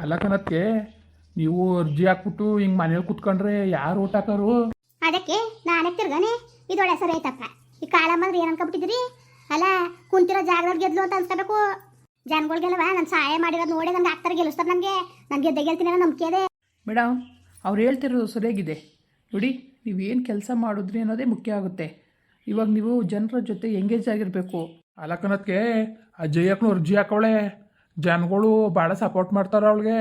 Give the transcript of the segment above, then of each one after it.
ಅಲ್ಲ ನೀವು ಅರ್ಜಿ ಹಾಕ್ಬಿಟ್ಟು ಹಿಂಗೆ ಮನೇಲಿ ಕುತ್ಕೊಂಡ್ರೆ ಯಾರು ಊಟ ಹಾಕೋರು? ಅದಕ್ಕೆ ನಾನೇ ತಿರ್ಗಾನೆ. ಒಳ್ಳೆ ಸರಿ ಐತಪ್ಪ. ಈ ಕಾಳ ಬಂದ್ರೆ ಏನ್ ಅನ್ಕೊಬಿಟ್ಟಿದ್ರಿ? ಅಲ್ಲ ಕುಂತಿರೋ ಜಾಗದವ್ರು ಗೆದ್ಲು ಅಂತ ಅನ್ಸ್ಕೋಬೇಕು. ಜನಗಳಿಗೆಲ್ಲವ ನಾನು ಸಹಾಯ ಮಾಡಿರೋದು ನೋಡಿ ನನ್ಗೆ ಆಗ್ತಾರೆ ಗೆಲ್ಲಿಸ್ತಾರೆ ನನಗೆ ನಾನು ಗೆದ್ದೆ ಗೆಲ್ತೀನಿ ಅನ್ನೋ ನಂಬಿಕೆ ಇದೆ. ಮೇಡಮ್ ಅವ್ರು ಹೇಳ್ತಿರೋದು ಸರಿಯಾಗಿದೆ. ನೋಡಿ ನೀವೇನು ಕೆಲಸ ಮಾಡಿದ್ರಿ ಅನ್ನೋದೇ ಮುಖ್ಯ ಆಗುತ್ತೆ. ಇವಾಗ ನೀವು ಜನರ ಜೊತೆ ಎಂಗೇಜ್ ಆಗಿರಬೇಕು. ಅಲ್ಲ ಆ ಅರ್ಜಿ ಹಾಕವಳೆ. ಜನಗಳು ಭಾಳ ಸಪೋರ್ಟ್ ಮಾಡ್ತಾರ ಅವಳಿಗೆ.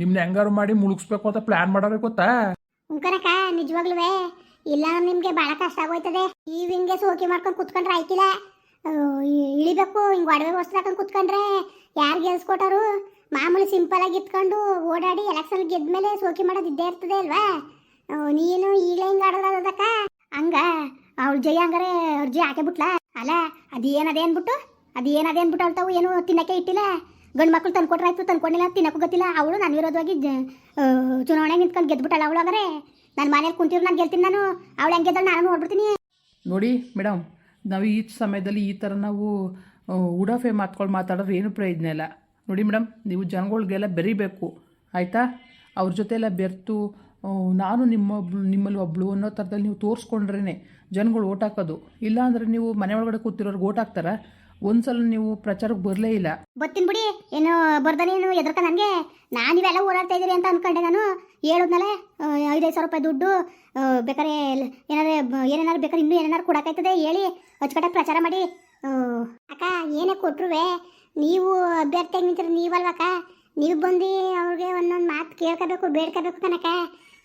ನಿಮ್ನ ಹೆಂಗಾರು ಮಾಡಿ ಮುಳುಗಿಸ್ಬೇಕು ಅಂತ ಪ್ಲಾನ್ ಮಾಡೋರೆ ಗೊತ್ತಾ? ಉಂಕನಕ ನಿಜವಾಗ್ಲೂ ಇಲ್ಲ ನಿಮ್ಗೆ ಬಹಳ ಕಷ್ಟ ಆಗೋಯ್ತದೆ. ಈ ಹಿಂಗೆ ಸೋಕಿ ಮಾಡ್ಕೊಂಡು ಕುತ್ಕೊಂಡ್ರೆ ಆಯ್ತಿಲ್ಲ. ಇಳಿಬೇಕು, ಹಿಂಗ್ ಒಡವೆ ವಸ್ತ್ರ ಹಾಕೊಂಡು ಕುತ್ಕೊಂಡ್ರೆ ಯಾರು ಗೆಲ್ಸ್ಕೊಟ್ಟರು ಮಾಮೂಲಿ ಸಿಂಪಲ್ ಆಗಿ ಇತ್ಕೊಂಡು ಓಡಾಡಿ ಎಲೆಕ್ಷನ್ ಗೆದ್ಮೇಲೆ ಸೋಕಿ ಮಾಡೋದು ಇದ್ದೇ ಇರ್ತದೆ ಅಲ್ವಾ? ನೀನು ಈಗಲೇ ಹಿಂಗೆ ಆಡೋದಕ್ಕ ಹಂಗ, ಅವಳು ಜೈ ಹಂಗಾರೆ ಅರ್ಜಿ ಹಾಕೇ ಬಿಟ್ಲಾ? ಅಲ್ಲ, ಅದೇನ್ ಅದೇ ಅನ್ಬಿಟ್ಟು ಅದೇನ್ ಅದೇ ಅನ್ಬಿಟ್ಟು ಅಳ್ತಾವು? ಏನು ತಿನ್ನಕ್ಕೆ ಇಟ್ಟಿಲ್ಲ? ಗಂಡು ಮಕ್ಕಳು ತಂದ್ಕೊಟ್ರೆ ಆಯ್ತು ತಂದ್ಕೊಂಡಿಲ್ಲ ತಿನ್ನಕ್ಕೂ ಗೊತ್ತಿಲ್ಲ. ಅವಳು ನಾನು ವಿರೋಧವಾಗಿ ಚುನಾವಣೆಗೆ ನಿಂತ್ಕೊಂಡು ಗೆದ್ಬಿಟ್ಟಲ್ಲ ಅವಳು ಹಾಗಾದ್ರೆ. ನಾನು ಮನೇಲಿ ಕುಂತಿರು ನಾನು ಗೆಲ್ತೀನಿ ನಾನು. ಅವಳು ಹೆಂಗೆ ಗೆದ್ದಳು ನಾನು ನೋಡ್ಬಿಡ್ತೀನಿ. ನೋಡಿ ಮೇಡಮ್, ನಾವು ಈ ಸಮಯದಲ್ಲಿ ಈ ಥರ ನಾವು ಉಡಾಫೆ ಮಾತ್ಕೊಳ್ಳಿ ಮಾತಾಡೋದು ಏನು ಪ್ರಯೋಜನ ಇಲ್ಲ. ನೋಡಿ ಮೇಡಮ್, ನೀವು ಜನಗಳಿಗೆಲ್ಲ ಬೆರಿಬೇಕು, ಆಯಿತಾ? ಅವ್ರ ಜೊತೆ ಎಲ್ಲ ಬೆರೆತು ನಾನು ನಿಮ್ಮ ನಿಮ್ಮಲ್ಲಿ ಒಬ್ಳು ಅನ್ನೋ ಥರದಲ್ಲಿ ನೀವು ತೋರಿಸ್ಕೊಂಡ್ರೇ ಜನಗಳು ಓಟ್ ಹಾಕೋದು. ಇಲ್ಲಾಂದರೆ ನೀವು ಮನೆ ಒಳಗಡೆ ಕೂತಿರೋರ್ಗೆ ಓಟ್ ಹಾಕ್ತಾರ? ಒಂದ್ಸಲ ನೀವು ಪ್ರಚಾರಕ್ಕೆ ಬರಲೇ ಇಲ್ಲ. ಬತ್ತಿನ ಬಿಡಿ. ಏನು ಬರ್ದಾನೆ ಏನು ಎದ್ರಕ ನನಗೆ. ನಾನು ಇವೆಲ್ಲ ಓಡಾಡ್ತಾ ಇದ್ದೀರಿ ಅಂತ ಅನ್ಕೊಂಡೆ ನಾನು. ಹೇಳೋದ್ನಲ್ಲೇ ಐದೈದು ಸಾವಿರ ರೂಪಾಯಿ ದುಡ್ಡು ಬೇಕಾದ್ರೆ ಏನಾರೆ ಏನೇನಾರು ಬೇಕಾದ್ರೆ ಇನ್ನೂ ಏನೇನಾರು ಕೊಡೋಕಾಯ್ತದೆ ಹೇಳಿ. ಅಚ್ಚುಕಟ್ಟಾಗಿ ಪ್ರಚಾರ ಮಾಡಿ. ಅಕ್ಕ ಏನೇ ಕೊಟ್ರುವೆ ನೀವು ಅಭ್ಯರ್ಥಿಯಾಗಿ ನಿಂತಿರೋ ನೀವಲ್ವಕ್ಕ ನೀವು ಬಂದು ಅವ್ರಿಗೆ ಒಂದೊಂದು ಮಾತು ಕೇಳ್ಕೋಬೇಕು ಬೇಡ್ಕೋಬೇಕು ಕನಕ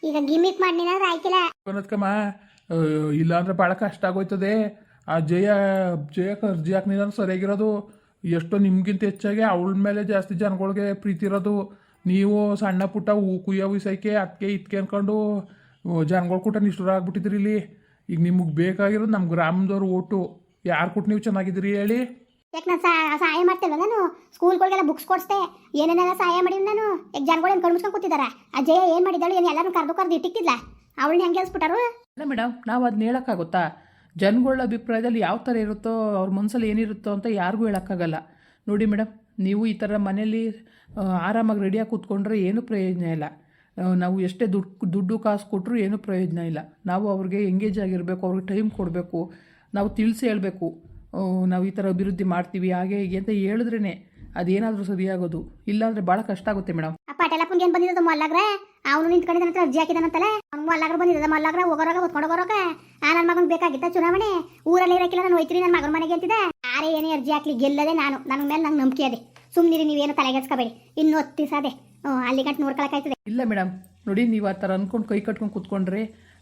ಈಗ ಗಿಮಿಕ್ ಮಾಡಿ ಏನಾದ್ರು ಆಯ್ತಿಲ್ಲ ಇಲ್ಲ ಅಂದ್ರೆ ಇಲ್ಲಾಂದ್ರೆ ಭಾಳ ಕಷ್ಟ ಆಗೋಯ್ತದೆ. ಆ ಜಯ ಜಯಕ್ಕೆ ಅರ್ಜಿ ಹಾಕ್ನಿಲ್ಲ ಸರಿಯಾಗಿರೋದು ಎಷ್ಟೋ ನಿಮ್ಗಿಂತ ಹೆಚ್ಚಾಗಿ ಅವಳ ಮೇಲೆ ಜಾಸ್ತಿ ಜನಗಳಿಗೆ ಪ್ರೀತಿ ಇರೋದು. ನೀವು ಸಣ್ಣ ಪುಟ್ಟ ಹೂ ಕುಯ್ಯ ಉಯ್ಸೈಕೆ ಅದಕ್ಕೆ ಇದಕ್ಕೆ ಅಂದ್ಕೊಂಡು ಜನಗಳ ಕೂಟ ನಿಷ್ಠುರ ಆಗ್ಬಿಟ್ಟಿದ್ರಿ ಇಲ್ಲಿ. ಈಗ ನಿಮಗೆ ಬೇಕಾಗಿರೋದು ನಮ್ಮ ಗ್ರಾಮದವ್ರು ಓಟು. ಯಾರು ಕೊಟ್ಟು ನೀವು ಚೆನ್ನಾಗಿದ್ದೀರಿ ಹೇಳಿ. ಯಾಕೆ ನಾನು ಸಹಾಯ ಮಾಡ್ತೇನೆ ನಾನು? ಸ್ಕೂಲ್ಗಳಿಗೆಲ್ಲ ಬುಕ್ಸ್ ಕೊಡಿಸ್ದೆ. ಏನೇನೆಲ್ಲ ಸಹಾಯ ಮಾಡಿದ್ ನಾನು? ಈಗ ಜನಗಳು ಏನು ಕಣ್ಮುಚ್ಕೊಂಡು ಕೂತಿದ್ದಾರೆ ಆ ಜಯ ಏನು ಮಾಡಿದ್ದಾಳು ಏನು ಎಲ್ಲರೂ ಕರೆದು ಕರೆದು ಇಟ್ಟಿಟ್ಟಿಲ್ಲ ಅವಳನ್ನ ಹೆಂಗೆ ಹೇಳ್ಸ್ಬಿಟ್ಟಾರು? ಅಲ್ಲ ಮೇಡಮ್ ನಾವು ಅದನ್ನ ಹೇಳೋಕ್ಕಾಗುತ್ತಾ? ಜನಗಳ ಅಭಿಪ್ರಾಯದಲ್ಲಿ ಯಾವ ಥರ ಇರುತ್ತೋ ಅವ್ರ ಮನಸ್ಸಲ್ಲಿ ಏನಿರುತ್ತೋ ಅಂತ ಯಾರಿಗೂ ಹೇಳೋಕ್ಕಾಗಲ್ಲ. ನೋಡಿ ಮೇಡಮ್ ನೀವು ಈ ಥರ ಮನೇಲಿ ಆರಾಮಾಗಿ ರೆಡಿಯಾಗಿ ಕೂತ್ಕೊಂಡ್ರೆ ಏನೂ ಪ್ರಯೋಜನ ಇಲ್ಲ. ನಾವು ಎಷ್ಟೇ ದುಡ್ಡು ದುಡ್ಡು ಕಾಸು ಕೊಟ್ಟರು ಏನೂ ಪ್ರಯೋಜನ ಇಲ್ಲ. ನಾವು ಅವ್ರಿಗೆ ಎಂಗೇಜ್ ಆಗಿರಬೇಕು, ಅವ್ರಿಗೆ ಟೈಮ್ ಕೊಡಬೇಕು, ನಾವು ತಿಳಿಸಿ ಹೇಳಬೇಕು. ನಾವು ಈ ಥರ ಅಭಿವೃದ್ಧಿ ಮಾಡ್ತೀವಿ, ಹಾಗೆ ಹೀಗೆ ಅಂತ ಹೇಳಿದ್ರೇ ಅದೇನಾದರೂ ಸರಿಯಾಗೋದು. ಇಲ್ಲಾಂದರೆ ಭಾಳ ಕಷ್ಟ ಆಗುತ್ತೆ ಮೇಡಮ್ ಅವನು ನಿಂತ್ಕೊಂಡಿದ್ದಾನ ಹತ್ರ ಅರ್ಜಿ ಹಾಕಿದಾನಂತಲ್ಲ ಅವ್ನು ಮಲ್ಲಾಗ್ರ ಬಂದಿದ್ದ, ಮಲ್ಲಾಗ್ರ ಹೋಗೋರಾಗ ಹೊತ್ಕೊಂಡು ಹೋಗೋರಾಗ, ಆ ನನ್ನ ಮಗನ್ ಬೇಕಾಗಿತ್ತ ಚುನಾವಣೆ, ಊರಲ್ಲಿ ಇರಕ್ಕಿಲ್ಲ ನಾನು ಹೋಯ್ತೀನಿ ನನ್ನ ಮಗನ ಮನೆಗೆ ಅಂತಿದೆ ಆರೆ ಏನೇ ಅರ್ಜಿ ಹಾಕ್ಲಿ ಗೆಲ್ಲದೆ ನಾನು, ನನ್ನ ಮೇಲೆ ನಂಗೆ ನಂಬಿಕೆ ಅದೇ ಸುಮ್ಮನಿರಿ ನೀವೇನು ತಲೆಗೆಡ್ಸ್ಕೋಬೇಡಿ ಇನ್ನು ಹತ್ತು ಹ್ಞೂ, ಅಲ್ಲಿ ಗಂಟು ನೋಡ್ಕೊಳಕಾಯ್ತದೆ ಇಲ್ಲ ಮೇಡಮ್ ನೋಡಿ, ನೀವು ಆ ಥರ ಅಂದ್ಕೊಂಡು ಕೈ ಕಟ್ಕೊಂಡು ಕೂತ್ಕೊಂಡ್ರೆ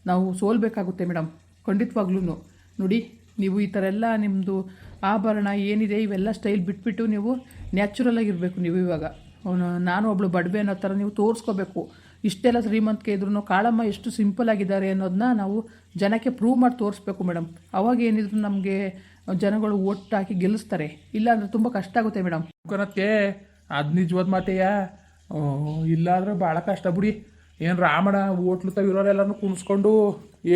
ನಾವು ಸೋಲ್ಬೇಕಾಗುತ್ತೆ ಮೇಡಮ್ ಖಂಡಿತವಾಗ್ಲೂ ನೋಡಿ, ನೀವು ಈ ಥರ ಎಲ್ಲ ನಿಮ್ಮದು ಆಭರಣ ಏನಿದೆ, ಇವೆಲ್ಲ ಸ್ಟೈಲ್ ಬಿಟ್ಬಿಟ್ಟು ನೀವು ನ್ಯಾಚುರಲ್ ಆಗಿರಬೇಕು ನೀವು ಇವಾಗ. ನಾನು ಒಬ್ಳು ಬಡವೆ ಅನ್ನೋ ಥರ ನೀವು ತೋರಿಸ್ಕೋಬೇಕು. ಇಷ್ಟೆಲ್ಲ ಶ್ರೀಮಂತಿಕೆ ಇದ್ರೂ ಕಾಳಮ್ಮ ಎಷ್ಟು ಸಿಂಪಲ್ ಆಗಿದ್ದಾರೆ ಅನ್ನೋದನ್ನ ನಾವು ಜನಕ್ಕೆ ಪ್ರೂವ್ ಮಾಡಿ ತೋರಿಸ್ಬೇಕು ಮೇಡಮ್ ಅವಾಗ ಏನಿದ್ರು ನಮಗೆ ಜನಗಳು ಒಟ್ಟು ಹಾಕಿ ಗೆಲ್ಲಿಸ್ತಾರೆ. ಇಲ್ಲಾಂದರೆ ತುಂಬ ಕಷ್ಟ ಆಗುತ್ತೆ ಮೇಡಮ್ ಕನತ್ತೆ ಅದು ನಿಜವಾದ ಮಾತೆಯ? ಇಲ್ಲಾಂದ್ರೆ ಭಾಳ ಕಷ್ಟ ಬಿಡಿ. ಏನು ರಾಮಣ ಓಟ್ಲು ತವಿರೋರೆಲ್ಲನೂ ಕುಣಿಸ್ಕೊಂಡು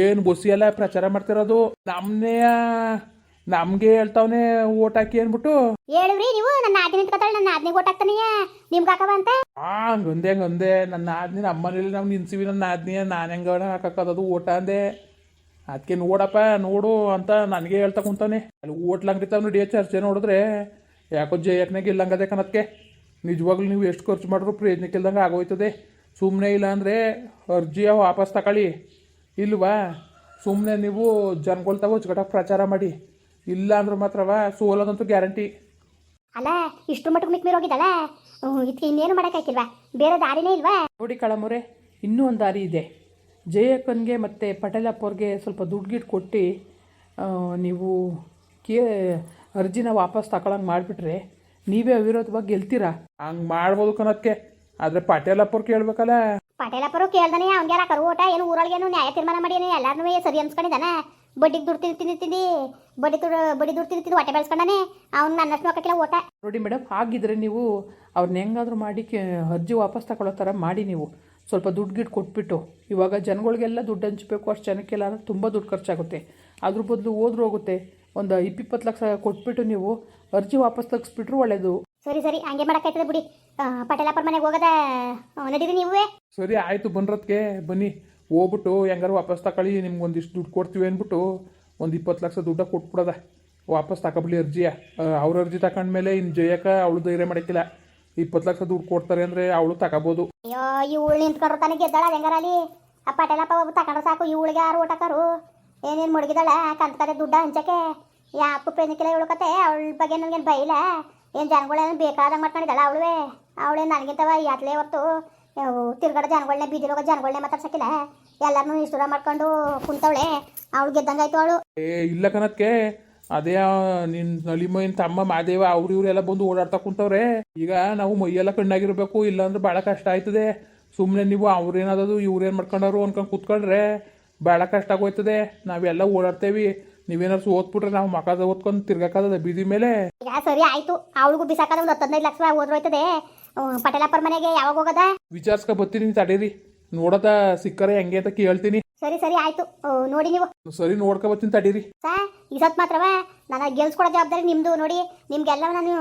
ಏನು ಬಸ್ಸಿ ಎಲ್ಲ ಪ್ರಚಾರ ಮಾಡ್ತಿರೋದು? ನಮ್ಮನೇ ನಮಗೆ ಹೇಳ್ತಾವನೆ ಓಟ್ ಹಾಕಿ ಅನ್ಬಿಟ್ಟು ಹೇಳಿದ್ರಿ ನೀವು? ನನ್ನ ಆದಿ ನಿಂತ್ಕೊತಾಳೆ ನನ್ನ ಆದ್ನಿಗೆ ಹಾಕ್ತಾನೆ ನಿಮ್ಗೆ ಹಾಕವ ಅಂತ? ಆ ಹಂಗಂದೆ ಹಂಗಂದೆ ನನ್ನ ಆದ್ನಿ ನಮ್ಮ ಮನೇಲಿ ನಾವು ನಿನ್ಸಿವಿ ನನ್ನ ಆದ್ನಿ ನಾನು ಹೆಂಗ ಹಾಕಕ್ಕದು ಓಟ ಅಂದೆ. ಅದಕ್ಕೆ ನೋಡಪ್ಪ ನೋಡು ಅಂತ ನನಗೆ ಹೇಳ್ತಾ ಕುಂತಾನೆ. ಅಲ್ಲಿ ಓಟ್ಲ ಅಂಗಡಿ ತಾವ್ ನಡಿಯೋ ಚರ್ಚೆ ನೋಡಿದ್ರೆ ಯಾಕೋ ಜಯಕ್ನಾಗ ಇಲ್ಲಂಗದೆ ಕನತ್ಗೆ ನಿಜವಾಗ್ಲೂ ನೀವು ಎಷ್ಟು ಖರ್ಚು ಮಾಡಿದ್ರು ಪ್ರಯೋಜನಕ್ಕೆ ಇಲ್ದಂಗೆ ಆಗೋಯ್ತದೆ. ಸುಮ್ಮನೆ ಇಲ್ಲ ಅಂದರೆ ಅರ್ಜಿಯ ವಾಪಸ್ ತಗೊಳ್ಳಿ ಇಲ್ವಾ? ಸುಮ್ಮನೆ ನೀವು ಜನಗಳ ತಗೋ ಹೊಚ್ಕಟ್ಟಾಗ ಪ್ರಚಾರ ಮಾಡಿ. ಇಲ್ಲ ಅಂದ್ರೆ ಮಾತ್ರವ ಸೋಲೋದಂತೂ ಗ್ಯಾರಂಟಿ. ಅಲ್ಲ ಇಷ್ಟು ಮಟ್ಟಕ್ಕೆ ಮಿಕ್ ಹೋಗಿದ್ದಲ್ಲ? ಇದಕ್ಕೆ ಇನ್ನೇನು ಮಾಡೋಕ್ಕಾಗಿಲ್ವಾ ಬೇರೆ ದಾರಿನೇ ಇಲ್ವಾ? ನೋಡಿ ಕಳಮುರೆ ಇನ್ನೂ ಒಂದು ದಾರಿ ಇದೆ. ಜಯಕ್ಕನ್ಗೆ ಮತ್ತು ಪಟೇಲಪ್ಪವ್ರಿಗೆ ಸ್ವಲ್ಪ ದುಡ್ಡು ಗಿಡ್ ಕೊಟ್ಟು ನೀವು ಕೇ ಅರ್ಜಿನ ವಾಪಸ್ ತಗೊಳಂಗೆ ಮಾಡಿಬಿಟ್ರೆ ನೀವೇ ಅವಿರೋಧವಾಗಿ ಗೆಲ್ತೀರಾ? ಹಂಗೆ ಮಾಡ್ಬೋದು ಕನಕ್ಕೆ ಆದರೆ ಪಟೇಲಪ್ಪವ್ರು ಕೇಳಬೇಕಲ್ಲ. ಪಟೇಲಪ್ಪರು ಕೇಳ್ದಾನೆ ಅವ್ನಿಗೆ ಯಾರ ಕರು ಓಟ ಏನು ಊರೊಳಗೇನು ನ್ಯಾಯ ತೀರ್ಮಾನ ಮಾಡಿ ಎಲ್ಲಾರನ್ನೂ ಸರಿ ಅನ್ಸ್ಕೊಂಡಿದ್ದಾನ? ಬಡ್ಡಿಗೆ ದುಡ್ಡು ತಿಂದು ಬಡ್ಡಿ ದುಡ್ಡು ಬಡ್ಡಿ ದುಡ್ಡು ತಿಂತಿದ್ದು ತಿಂದು ಹೊಟ್ಟೆ ಬೆಳೆಸ್ಕೊಂಡಾನೆ. ಅವ್ನು ನನ್ನಷ್ಟು ಹಾಕಕ್ಕಿಲ್ಲ ಓಟ. ನೋಡಿ ಮೇಡಮ್ ಹಾಗಿದ್ರೆ ನೀವು ಅವ್ರನ್ನ ಹೆಂಗಾದರೂ ಮಾಡಿ ಅರ್ಜಿ ವಾಪಸ್ ತಗೊಳ್ಳೋ ಥರ ಮಾಡಿ ನೀವು. ಸ್ವಲ್ಪ ದುಡ್ಡು ಗಿಡ್ ಕೊಟ್ಬಿಟ್ಟು. ಇವಾಗ ಜನಗಳಿಗೆಲ್ಲ ದುಡ್ಡು ಹಂಚಬೇಕು ಅಷ್ಟು ಜನಕ್ಕೆಲ್ಲ ಅಂದ್ರೆ ತುಂಬ ದುಡ್ಡು ಖರ್ಚಾಗುತ್ತೆ. ಅದ್ರ ಬದಲು ಹೋದ್ರೂ ಹೋಗುತ್ತೆ. ಒಂದು ಇಪ್ಪಿಪ್ಪತ್ತು ಲಕ್ಷ ಕೊಟ್ಬಿಟ್ಟು ನೀವು ಅರ್ಜಿ ವಾಪಸ್ ತೆಗಿಸ್ಬಿಟ್ರು ಒಳ್ಳೇದು. ಸರಿ ಸರಿ ಹಂಗೆ ಮಾಡೋಕ್ಕಾಯ್ತದೆ ಬಿಡಿ. ಪಟೇಲಪ್ಪರ ಮನೆಗೆ ಹೋಗದ ನಡೀರಿ ನೀವೇ. ಸರಿ ಆಯಿತು ಬಂದ್ರತ್ಗೆ ಬನ್ನಿ. ಹೋಗ್ಬಿಟ್ಟು, ಹೆಂಗಾರು ವಾಪಸ್ ತಗೊಳ್ಳಿ ನಿಮ್ಗೆ ಒಂದಿಷ್ಟು ದುಡ್ಡು ಕೊಡ್ತೀವಿ ಅಂದ್ಬಿಟ್ಟು, ಒಂದು ಇಪ್ಪತ್ತು ಲಕ್ಷ ದುಡ್ಡ ಕೊಟ್ಬಿಡದ. ವಾಪಸ್ ತಗೊಬಿಡಿ ಅರ್ಜಿಯ ಅವ್ರ ಅರ್ಜಿ ತಗೊಂಡ್ಮೇಲೆ ಇನ್ನು ಜಯಕ ಅವಳು ಧೈರ್ಯ ಮಾಡಕ್ಕಿಲ್ಲ ಇಪ್ಪತ್ತು ಲಕ್ಷ ದುಡ್ಡು ಕೊಡ್ತಾರೆ ಅಂದರೆ ಅವಳು ತಗೋಬೋದು ಅಯ್ಯೋ ಇವಳು ನಿಂತ್ಕೊಂಡ್ರು ತಾನೇ ಗೆದ್ದಾಳ ಹೆಂಗಾರ ಅಲ್ಲಿ ಆ ಪಟೇಲಪ್ಪ ಒಬ್ಬ ತಗೊಂಡ್ರೆ ಸಾಕು, ಇವಳಿಗೆ ಯಾರು ಊಟಕ್ಕಾರು ಏನೇನು ಮುಳುಗಿದಾಳ ಕಂತ ಕತೆ ದುಡ್ಡ ಹಂಚಕ್ಕೆ? ಯಾಕು ಪೇನಿಕ್ಕಿಲ್ಲ ಇವಳು ಕತೆ, ಅವಳ ಬಗ್ಗೆ ನನಗೇನು ಬೈಲ ಏನು ಜನಗಳೇನು ಬೇಕಾದಂಗೆ ಮಾಡ್ಕೊಂಡಿದ್ದಾಳ ಅವಳುವೆ? ಅವಳೇನು ನನಗಿಂತವ ಯಾತ್ಲೇ ಹೊತ್ತು ತಿರ್ಗಡೆ ಜನಗಳನ್ನೇ ಬೀದಿರೋಗ ಜನಗಳನ್ನೇ ಮಾತಾಡ್ಸಕ್ಕಿಲ್ಲ. ಎಲ್ಲರನ್ನೂ ಇಷ್ಟುರ ಮಾಡ್ಕೊಂಡು ಕುಂತವಳೆ. ಅವಳು ಗೆದ್ದಂಗಾಯ್ತು ಅವಳು. ಏ ಇಲ್ಲ ಕನಕ್ಕೆ ಅದೇ ನಿನ್ನ ನಲಿಮಯ್ಯನ ತಮ್ಮ ಮಾದೇವ ಅವ್ರು ಇವ್ರೆಲ್ಲ ಬಂದು ಓಡಾಡ್ತಾ ಕುಂತವ್ರೆ. ಈಗ ನಾವು ಮೈಯೆಲ್ಲ ಕಣ್ಣಾಗಿರ್ಬೇಕು ಇಲ್ಲಾಂದ್ರೆ ಭಾಳ ಕಷ್ಟ ಆಯ್ತದೆ. ಸುಮ್ಮನೆ ನೀವು ಅವ್ರೇನಾದದು ಇವ್ರೇನು ಮಾಡ್ಕೊಂಡವ್ರು ಅನ್ಕೊಂಡು ಕೂತ್ಕೊಂಡ್ರೆ ಭಾಳ ಕಷ್ಟ ಆಗೋಯ್ತದೆ. ನಾವೆಲ್ಲ ಓಡಾಡ್ತೇವಿ. ನೀವೇನಾದ್ರು ಓದ್ಬಿಟ್ರೆ ನಾವು ಮಕ್ಕಳ ಓದ್ಕೊಂಡು ತಿರ್ಗಾಕದ ಬೀದಿ ಮೇಲೆ. ಈಗ ಸರಿ ಆಯ್ತು. ಅವಳಿಗೂ ಬಿಸಾಕದ ಒಂದು ಹತ್ತೈದು ಲಕ್ಷ ಓದ್ರೋಯ್ತದೆ ಪಟೇಲಪ್ಪರ ಮನೆಗೆ ಯಾವಾಗ ಹೋಗದ? ವಿಚಾರಿಸ್ಕೊ ಬರ್ತೀನಿ ತಡೀರಿ. ನೋಡದ ಸಿಕ್ಕರೆ ಹೆಂಗೆ ಅಂತ ಕೇಳ್ತೀನಿ. ಸರಿ ಸರಿ ಆಯ್ತು. ನೋಡಿ ನೀವು. ಸರಿ ನೋಡ್ಕೊ ಬರ್ತೀನಿ ತಡೀರಿ. ಆ ಈ ಸತ್ ಮಾತ್ರವ? ನನಗೆ ಗೆಲ್ಸ್ಕೊಡೋ ಜವಾಬ್ದಾರಿ ನಿಮ್ದು ನೋಡಿ. ನಿಮ್ಗೆಲ್ಲ ನಾನು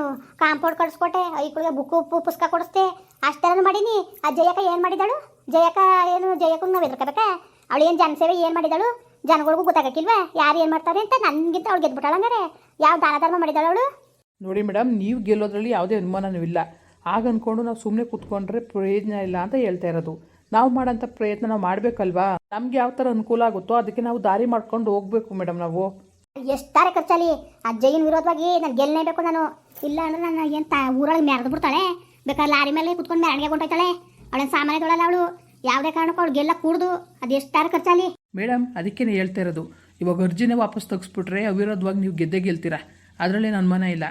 ಕಾಂಪೌಂಡ್ ಕಳಿಸ್ಕೊಟ್ಟೆ. ಐಕ್ಳಿಗೆ ಬುಕ್ಕು ಉಪ್ಪು ಪುಸ್ತಕ ಕೊಡಿಸ್ತೆ ಅಷ್ಟೆಲ್ಲ ಮಾಡೀನಿ. ಆ ಜಯಕ್ಕ ಏನು ಮಾಡಿದಳು? ಜಯಕ ಏನು ಜಯಕ್ಕ ನಾವು ಎದ್ರಕೋಬೇಕಾ ಅವಳು ಏನು ಜನಸೇವೆ ಏನು ಮಾಡಿದಳು? ಜನಗಳಿಗೂ ಗೊತ್ತಾಗಕ್ಕಿಲ್ವಾ? ಯಾರು ಏನು ಮಾಡ್ತಾರೆ ಅಂತ ನನಗಿಂತ ಅವಳು ಗೆದ್ಬಿಟ್ಟಾಳ ಯಾವ ದಾನ ಧರ್ಮ ಮಾಡಿದಳು ಅವಳು? ನೋಡಿ ಮೇಡಮ್ ನೀವು ಗೆಲ್ಲೋದ್ರಲ್ಲಿ ಯಾವುದೇ ಅನುಮಾನನೂ ಇಲ್ಲ. ಆಗ ಅಂದ್ಕೊಂಡು ನಾವು ಸುಮ್ಮನೆ ಕೂತ್ಕೊಂಡ್ರೆ ಪ್ರಯೋಜನ ಇಲ್ಲ ಅಂತ ಹೇಳ್ತಾ ಇರೋದು. ನಾವು ಮಾಡೋಂಥ ಪ್ರಯತ್ನ ನಾವು ಮಾಡಬೇಕಲ್ವಾ? ನಮ್ಗೆ ಯಾವ ಥರ ಅನುಕೂಲ ಆಗುತ್ತೋ ಅದಕ್ಕೆ ನಾವು ದಾರಿ ಮಾಡ್ಕೊಂಡು ಹೋಗ್ಬೇಕು ಮೇಡಮ್ ನಾವು. ಎಷ್ಟಾರೆ ಖರ್ಚಲ್ಲಿ ಆ ಜೈನ್ ವಿರೋಧವಾಗಿ ನಾನು ಗೆಲ್ಲಲೇಬೇಕು ನಾನು. ಇಲ್ಲ ಅಂದ್ರೆ ನಾನು ಏನು ತಾ ಊರೊಳಗೆ ಮೆರೆದು ಬಿಡ್ತಾಳೆ? ಬೇಕಾದ್ರೆ ಲಾರಿ ಮೇಲೆ ಕುತ್ಕೊಂಡು ಮೆರಣಿಗೆ ಕೊಂಡೋಯ್ತಾಳೆ ಅವಳ ಸಾಮಾನ್ಯ ತೊಳಲ್ಲ ಅವಳು. ಯಾವುದೇ ಕಾರಣಕ್ಕೂ ಅವಳು ಗೆಲ್ಲ ಕೂಡ್ದು. ಅದು ಎಷ್ಟಾರೆ ಖರ್ಚಲ್ಲಿ ಮೇಡಮ್ ಅದಕ್ಕೇನೆ ಹೇಳ್ತಾ ಇರೋದು. ಇವಾಗ ಅರ್ಜಿನೇ ವಾಪಸ್ ತೆಗಿಸ್ಬಿಟ್ರೆ ಅವಿರೋಧವಾಗಿ ನೀವು ಗೆದ್ದೆ ಗೆಲ್ತೀರಾ? ನನ್ನ ಮನ ಇಲ್ಲ.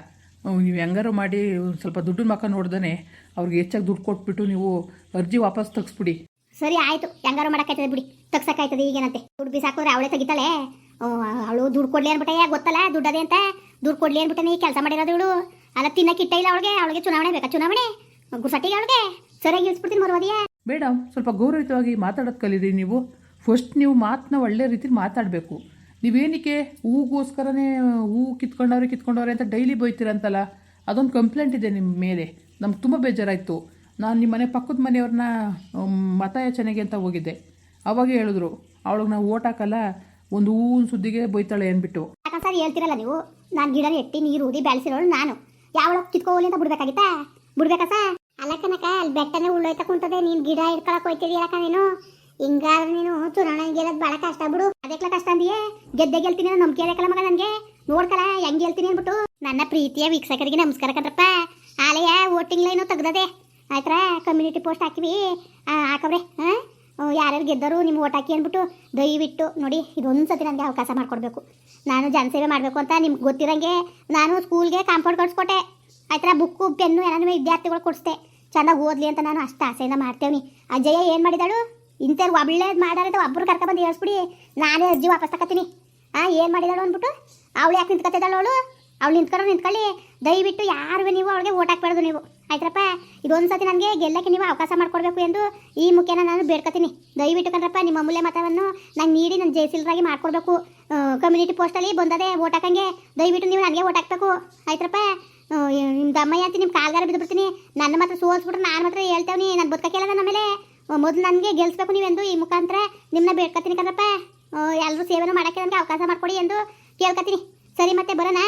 ನೀವು ಹೆಂಗಾರು ಮಾಡಿ ಒಂದ್ ಸ್ವಲ್ಪ ದುಡ್ಡು ಮಕ್ಕ ನೋಡ್ದೇ ಅವ್ರಿಗೆ ಹೆಚ್ಚಾಗಿ ದುಡ್ಡು ಕೊಟ್ಬಿಟ್ಟು ನೀವು ಅರ್ಜಿ ವಾಪಸ್ ತೆಗಿಸ್ಬಿಡಿ. ಸರಿ, ಆಯ್ತು. ಹೆಂಗಾರು ಮಾಡಕ್ಕಾಯ್ತದೆ ಬಿಡಿ. ತಗ್ಸಕ್ಕಾಯ್ತದೆ ಈಗೇನಂತೆ. ದುಡ್ಡು ಬಿಸಾಕಿದ್ರೆ ಅವಳೇ ತೆಗಿತಾಳೆ. ಅವಳು ದುಡ್ಡು ಕೊಡ್ಲಿ ಅನ್ಬಿಟ್ಟೆ. ಗೊತ್ತಲ್ಲ ದುಡ್ಡದೆ ಅಂತ. ದುಡ್ಡು ಕೊಡ್ಲಿ ಅನ್ಬಿಟ್ಟೆ ಕೆಲಸ ಮಾಡಿರೋದು ಇವಳು. ಅಲ್ಲ ತಿನ್ನಕ್ಕೆ ಇಲ್ಲ ಅವಳಿಗೆ. ಅವಳಿಗೆ ಚುನಾವಣೆ ಬೇಕಾ ಚುನಾವಣೆ? ಗುಸಟ್ಟಿಗೆ ಅವಳಿಗೆ. ಸರಿಯಾಗಿ ಇಳಿಸ್ಬಿಡ್ತೀನಿ ಮರುವದಿಯಾ. ಮೇಡಮ್ ಸ್ವಲ್ಪ ಗೌರವಿತವಾಗಿ ಮಾತಾಡೋದು ಕಲೀರಿ ನೀವು. ಫಸ್ಟ್ ನೀವು ಮಾತನ್ನ ಒಳ್ಳೆ ರೀತಿಲಿ ಮಾತಾಡಬೇಕು. ನೀವೇನಕ್ಕೆ ಹೂಗೋಸ್ಕರನೇ ಹೂ ಕಿತ್ಕೊಂಡವ್ರೆ ಕಿತ್ಕೊಂಡವ್ರೆ ಅಂತ ಡೈಲಿ ಬೈತೀರಂತಲ್ಲ, ಅದೊಂದು ಕಂಪ್ಲೇಂಟ್ ಇದೆ ನಿಮ್ಮ ಮೇಲೆ. ನಮ್ಗೆ ತುಂಬ ಬೇಜಾರಾಯಿತು. ನಾನು ನಿಮ್ಮ ಮನೆ ಪಕ್ಕದ ಮನೆಯವ್ರನ್ನ ಮತ ಮತಯಾಚನೆಗೆ ಅಂತ ಹೋಗಿದ್ದೆ. ಅವಾಗ ಹೇಳಿದ್ರು, ಅವಳಿಗೆ ನಾವು ಓಟ್ ಹಾಕಲ್ಲ, ಒಂದು ಹೂವಿನ ಸುದ್ದಿಗೆ ಬೈತಾಳೆ ಅಂದ್ಬಿಟ್ಟು. ಸರ್ ಹೇಳ್ತಿರಲ್ಲ ನೀವು? ನಾನು ಗಿಡ ಎಟ್ಟಿ ನೀರು ಊದಿ ಬೆಳೆಸಿರೋಳು ನಾನು. ಯಾವಳ ಕಿತ್ಕೋಲಿ ಅಂತ ಬಿಡ್ಬೇಕಾಗಿತ್ತಾ? ಬಿಡ್ಬೇಕಾ ಸರ್? ಅಲ್ಲ ಕನಕ ಅಲ್ಲಿ ಬೆಟ್ಟನೇ ಉಳ್ಳೋಯ್ತಾ ಕುಂತದೆ. ನೀನ್ ಗಿಡ ಇಟ್ಕೊಳಕ್ ಹೋಯ್ತಿದೀಯಲ್ಲ ನೀನು. ಹಿಂಗಾದ್ರೆ ನೀನು ಚುನಾವಣೆ ಗೆಲ್ಲೋದು ಬಹಳ ಕಷ್ಟ ಬಿಡು. ಅದಕ್ಕೆ ಕಷ್ಟ ಅಂದಿಯೇ? ಗೆದ್ದೆ ಗೆಲ್ತೀನಿ ಅನ್ನೋ ನಂಬಿಕೆ ಮಗ ನನಗೆ. ನೋಡ್ಕಲ್ಲ ಹೆಂಗ್ ಗೆಲ್ತೀನಿ ಅಂದ್ಬಿಟ್ಟು. ನನ್ನ ಪ್ರೀತಿಯ ವೀಕ್ಷಕರಿಗೆ ನಮಸ್ಕಾರ ಕಣ್ರಪ್ಪ. ಆಲೆಯ ವೋಟಿಂಗ್ ಲೈನು ತೆಗ್ದದೆ. ಆಯ್ತರ? ಕಮ್ಯುನಿಟಿ ಪೋಸ್ಟ್ ಹಾಕಿವಿ. ಹಾಕವ್ರೆ ಹಾಂ ಯಾರ್ಯಾರು ಗೆದ್ದರು ನಿಮ್ಮ ಓಟ್ ಹಾಕಿ ಅಂದ್ಬಿಟ್ಟು ದಯವಿಟ್ಟು ನೋಡಿ, ಇದೊಂದು ಸತಿ ನನಗೆ ಅವಕಾಶ ಮಾಡಿಕೊಡ್ಬೇಕು. ನಾನು ಜನಸೇವೆ ಮಾಡಬೇಕು ಅಂತ ನಿಮ್ಗೆ ಗೊತ್ತಿರಂಗೆ ನಾನು ಸ್ಕೂಲ್ಗೆ ಕಾಂಪೌಂಡ್ ಕಳಿಸ್ಕೊಟ್ಟೆ. ಆಯ್ತರ? ಬುಕ್ಕು ಪೆನ್ನು ಏನಾದ್ರು ವಿದ್ಯಾರ್ಥಿಗಳು ಕೊಡಿಸ್ದೆ. ಚೆನ್ನಾಗಿ ಓದಲಿ ಅಂತ ನಾನು ಅಷ್ಟು ಆಸೆಯಿಂದ ಮಾಡ್ತೇವೆ ಅಜಯ ಏನು ಮಾಡಿದಾಳು? ಇಂಥವ್ರು ಒಳ್ಳೆದು ಮಾಡಾರಂತ ಒಬ್ಬರು ಕರ್ಕೊಬಂದು ಹೇಳ್ಸ್ಬಿಡಿ. ನಾನೇ ಅರ್ಜಿ ವಾಪಸ್ ತಗೋತೀನಿ ಆ, ಏನು ಮಾಡಿದಾಳು ಅಂದ್ಬಿಟ್ಟು? ಅವಳು ಯಾಕೆ ನಿಂತ್ಕೊತಿದ್ದಾಳು ಅವಳು? ಅವಳು ನಿಂತ್ಕೊಂಡು ನಿಂತ್ಕೊಳ್ಳಿ. ದಯವಿಟ್ಟು ಯಾರು ನೀವು ಅವಳಿಗೆ ಓಟ್ ಹಾಕ್ಬಾರ್ದು ನೀವು. ಆಯ್ತರಪ್ಪ, ಇದೊಂದು ಸತಿ ನನಗೆ ಗೆಲ್ಲಕ್ಕೆ ನೀವು ಅವಕಾಶ ಮಾಡಿಕೊಡ್ಬೇಕು ಎಂದು ಈ ಮುಖ್ಯನ ನಾನು ಬೇಡ್ಕೊತೀನಿ. ದಯವಿಟ್ಟು ಕಣ್ರಪ್ಪ, ನಿಮ್ಮ ಅಮೂಲ್ಯ ಮತವನ್ನು ನಂಗೆ ನೀಡಿ ನನ್ನ ಜಯಶೀಲರಾಗಿ ಮಾಡಿಕೊಡ್ಬೇಕು. ಕಮ್ಯುನಿಟಿ ಪೋಸ್ಟಲ್ಲಿ ಬಂದದೆ ಓಟ್ ಹಾಕಂಗೆ, ದಯವಿಟ್ಟು ನೀವು ನನಗೆ ಓಟ್ ಹಾಕ್ಬೇಕು. ಆಯ್ತರಪ್ಪ ನಿಮ್ಮ ದಮ್ಮಯ್ಯ ಅಂತ ನಿಮ್ಮ ಕಾಲ್ಗಾರ ಬಿದ್ದು ಬಿಡ್ತೀನಿ ನನ್ನ ಮಾತ್ರ ಸೋಲ್ಸ್ಬಿಟ್ರೆ ನಾನು ಮಾತ್ರ ಹೇಳ್ತೇವೆ ನಾನು ಬದುಕಕ್ಕೆಲ್ಲ ನನ್ನ ಮೇಲೆ. ಮೊದಲು ನನಗೆ ಗೆಲ್ಸ್ಬೇಕು ನೀವೆಂದು ಈ ಮುಖಾಂತರ ನಿಮ್ಮನ್ನ ಬೇಡ್ಕೊತೀನಿ ಕಣ್ರಪ್ಪ. ಎಲ್ಲರೂ ಸೇವೆನೂ ಮಾಡೋಕ್ಕೆ ನನಗೆ ಅವಕಾಶ ಮಾಡಿಕೊಡಿ ಎಂದು ಕೇಳ್ಕೊತೀನಿ. ಸರಿ ಮತ್ತೆ ಬರೋಣ?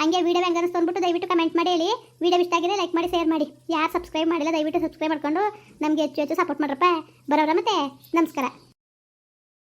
ಹಂಗೆ ವಿಡಿಯೋ ಹೆಂಗೆ ಅನಿಸ್ತು ದಯವಿಟ್ಟು ಕಮೆಂಟ್ ಮಾಡಿ ಹೇಳಿ. ವಿಡಿಯೋ ಇಷ್ಟ ಆಗಿದೆ ಲೈಕ್ ಮಾಡಿ ಶೇರ್ ಮಾಡಿ. ಯಾರು ಸಬ್ಸ್ಕ್ರೈಬ್ ಮಾಡಿಲ್ಲ, ದಯವಿಟ್ಟು ಸಬ್ಸ್ಕ್ರೈಬ್ ಮಾಡ್ಕೊಂಡು ನಮಗೆ ಹೆಚ್ಚು ಹೆಚ್ಚು ಸಪೋರ್ಟ್ ಮಾಡ್ರಪ್ಪ. ಬರೋರ ಮತ್ತೆ? ನಮಸ್ಕಾರ.